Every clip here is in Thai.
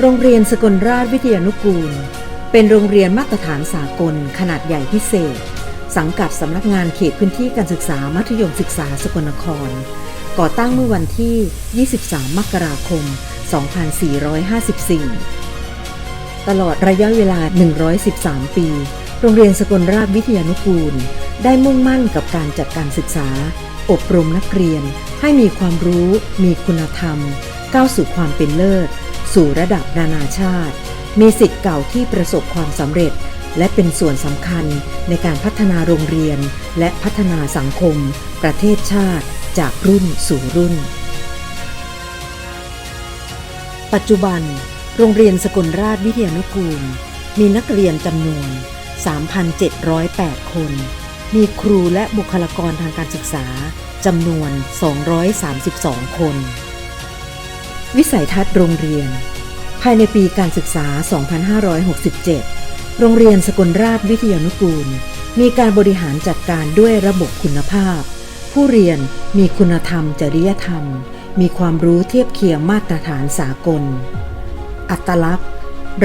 โรงเรียนสกลราชวิทยานุกูล เป็นโรงเรียนมาตรฐานสากลขนาดใหญ่พิเศษ สังกัดสำนักงานเขตพื้นที่การศึกษามัธยมศึกษาสกลนคร ก่อตั้งเมื่อวันที่ 23 มกราคม 2454 ตลอดระยะเวลา 113 ปี โรงเรียนสกลราชวิทยานุกูล ได้มุ่งมั่นกับการจัดการศึกษา อบรมนักเรียน ให้มีความรู้ มีคุณธรรม ก้าวสู่ความเป็นเลิศ สู่ระดับนานาชาติ มีสิทธิ์เก่าที่ประสบความสำเร็จ และเป็นส่วนสำคัญในการพัฒนาโรงเรียน และพัฒนาสังคม ประเทศชาติ จากรุ่นสู่รุ่น ปัจจุบัน โรงเรียนสกลราชวิทยานุกูล มีนักเรียนจำนวน 3,708 คน มีครูและบุคลากรทางการศึกษาจำนวน 232 คน วิสัยทัศน์โรงเรียน ภายในปีการศึกษา 2567 โรงเรียนสกลราชวิทยานุกูล มีการบริหารจัดการด้วยระบบคุณภาพ ผู้เรียนมีคุณธรรม จริยธรรม มีความรู้เทียบเคียงมาตรฐานสากล อัตลักษณ์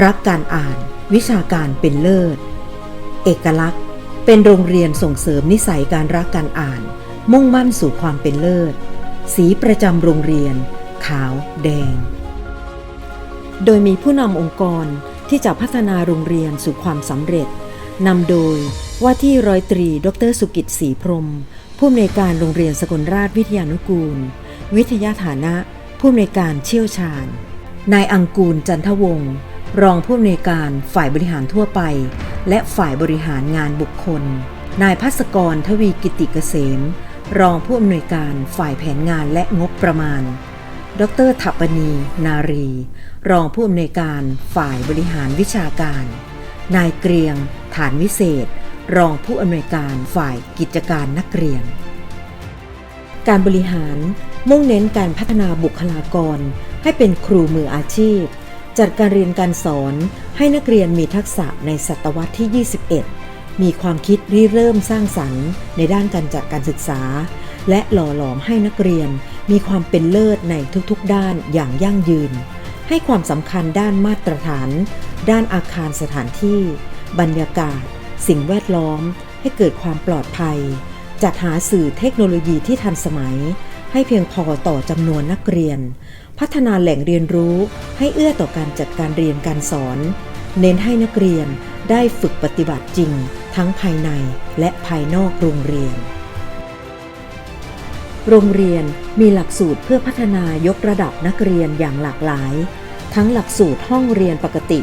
รักการอ่าน วิชาการเป็นเลิศ เอกลักษณ์ เป็นโรงเรียนส่งเสริมนิสัยการรักการอ่าน มุ่งมั่นสู่ความเป็นเลิศ สีประจำโรงเรียน ขาว แดง โดยมีผู้นำองค์กรที่จะพัฒนาโรงเรียนสู่ความสำเร็จนำโดยว่าที่ร้อยตรี ดรสุกิจศรีพรม ผู้อำนวยการโรงเรียนสกลราชวิทยานุกูล วิทยาฐานะ ผู้อำนวยการเชี่ยวชาญ นายอังกูลจันทวงศ์รองผู้อำนวยการฝ่ายบริหารทั่วไป และฝ่ายบริหารงานบุคคล นายพัศกรทวีกิติเกษม รองผู้อำนวยการฝ่ายแผนงานและงบประมาณ ดรถัปปณีนารี รองผู้อำนวยการฝ่ายบริหารวิชาการ นายเกรียง ฐานวิเศษ รองผู้อำนวยการฝ่ายกิจการนักเรียน การบริหารมุ่งเน้นการพัฒนาบุคลากร ให้เป็นครูมืออาชีพ จัดการเรียนการสอนให้นักเรียนมีทักษะในศตวรรษที่ 21 มีความคิดริเริ่มสร้างสรรค์ ในด้านการจัดการศึกษา และหล่อหลอมให้นักเรียน มีความเป็นเลิศในทุกๆด้านอย่างยั่งยืน ให้ความสำคัญด้านมาตรฐาน ด้านอาคารสถานที่ บรรยากาศ สิ่งแวดล้อม ให้เกิดความปลอดภัย จัดหาสื่อเทคโนโลยีที่ทันสมัย ให้เพียงพอต่อจำนวนนักเรียน พัฒนาแหล่งเรียนรู้ให้เอื้อต่อการจัดการเรียนการสอน เน้นให้นักเรียนได้ฝึกปฏิบัติจริง ทั้งภายในและภายนอกโรงเรียน โรงเรียน มีหลักสูตรเพื่อพัฒนายกระดับนักเรียนอย่างหลากหลาย ทั้งหลักสูตรห้องเรียนปกติ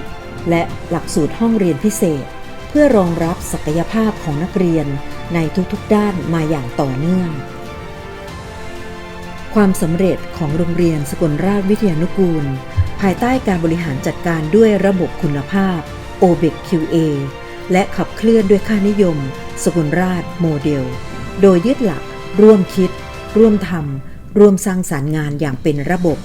และหลักสูตรห้องเรียนพิเศษ เพื่อรองรับศักยภาพของนักเรียนในทุกๆด้านมาอย่างต่อเนื่อง ความสำเร็จของโรงเรียนสกลราชวิทยานุกูล ภายใต้การบริหารจัดการด้วยระบบคุณภาพ OBEC QA และขับเคลื่อนด้วยค่านิยม สกลราชโมเดล โดยยึดหลัก ร่วมคิด ร่วมทำ ร่วมสร้างสารรค์งานอย่างเป็นระบบ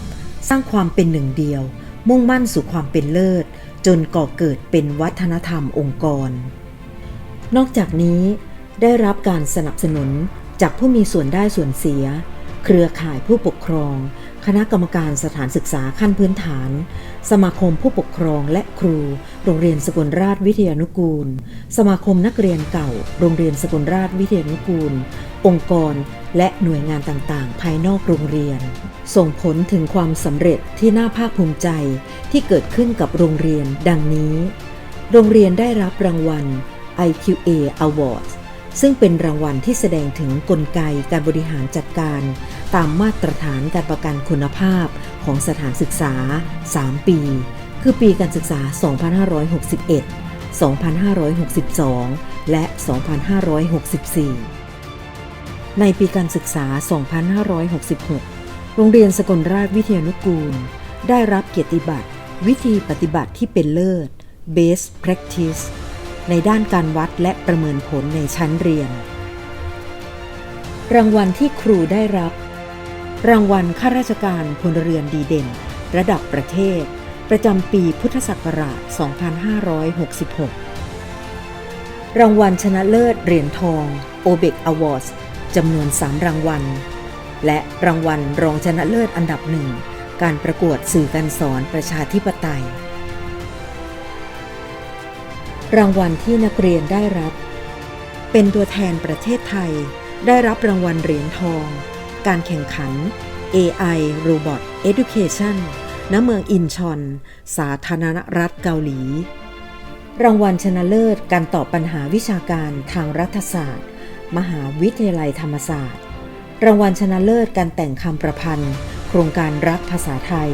สร้างความเป็นหนึ่งเดียว มุ่งมั่นสู่ความเป็นเลิศ จนก่อเกิดเป็นวัฒนธรรมองค์กร นอกจากนี้ได้รับการสนับสนุนจากผู้มีส่วนได้ส่วนเสีย เครือข่ายผู้ปกครอง คณะกรรมการสถานศึกษาขั้นพื้นฐาน สมาคมผู้ปกครองและครู โรงเรียนสกลราชวิทยานุกูล สมาคมนักเรียนเก่า โรงเรียนสกลราชวิทยานุกูล องค์กร และหน่วยงานต่างๆ ภายนอกโรงเรียน ส่งผลถึงความสำเร็จที่น่าภาคภูมิใจที่เกิดขึ้นกับโรงเรียนดังนี้ โรงเรียนได้รับรางวัล IQA Awards ซึ่งเป็นรางวัลที่แสดงถึงกลไกการบริหารจัดการตามมาตรฐานการประกันคุณภาพของสถานศึกษา 3 ปี คือปีการศึกษา 2561 2562 และ 2564 ในปีการศึกษา 2566 โรงเรียนสกลราชวิทยานุกูล ได้รับเกียรติบัตร วิธีปฏิบัติที่เป็นเลิศ Best Practice ในด้านการวัดและประเมินผลในชั้นเรียน รางวัลที่ครูได้รับ รางวัลข้าราชการพลเรือนดีเด่น ระดับประเทศ ประจำปีพุทธศักราช 2566 รางวัลชนะเลิศเหรียญทอง o b e c Awards จำนวน 3 รางวัล และรางวัลรองชนะเลิศอันดับหนึ่ง การประกวดสื่อการสอนประชาธิปไตย รางวัลที่นักเรียนได้รับ เป็นตัวแทนประเทศไทย ได้รับรางวัลเหรียญทอง การแข่งขัน AI Robot Education ณเมืองอินชอน สาธารณรัฐเกาหลี รางวัลชนะเลิศการตอบปัญหาวิชาการทางรัฐศาสตร์ มหาวิทยาลัยธรรมศาสตร์ รางวัลชนะเลิศการแต่งคำประพันธ์ โครงการรักภาษาไทย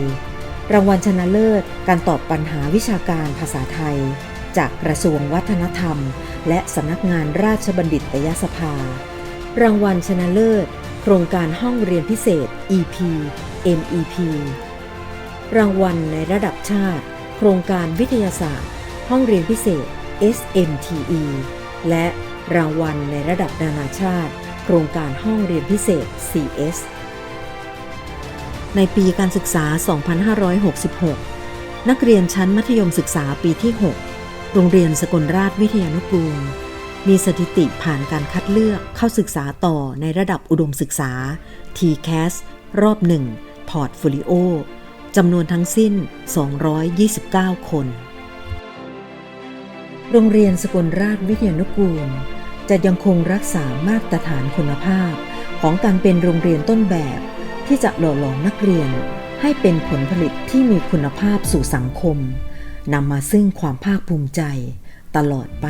รางวัลชนะเลิศการตอบปัญหาวิชาการภาษาไทย จากกระทรวงวัฒนธรรม และสำนักงานราชบัณฑิตยสภา รางวัลชนะเลิศ โครงการห้องเรียนพิเศษ EP MEP รางวัลในระดับชาติ โครงการวิทยาศาสตร์ ห้องเรียนพิเศษ SMTE และรางวัลในระดับนานาชาติ โครงการห้องเรียนพิเศษ CS ในปีการศึกษา 2566 นักเรียนชั้นมัธยมศึกษาปีที่ 6 โรงเรียนสกลราชวิทยานุกูล มีสถิติผ่านการคัดเลือกเข้าศึกษาต่อในระดับอุดมศึกษา TCAS รอบหนึ่งพอร์ตโฟลิโอจำนวนทั้งสิ้น 229 คน โรงเรียนสกลราชวิทยานุกูล จะยังคงรักษามาตรฐานคุณภาพ ของการเป็นโรงเรียนต้นแบบ ที่จะหล่อหลอมนักเรียน ให้เป็นผลผลิตที่มีคุณภาพสู่สังคมนำมาซึ่งความภาคภูมิใจตลอดไป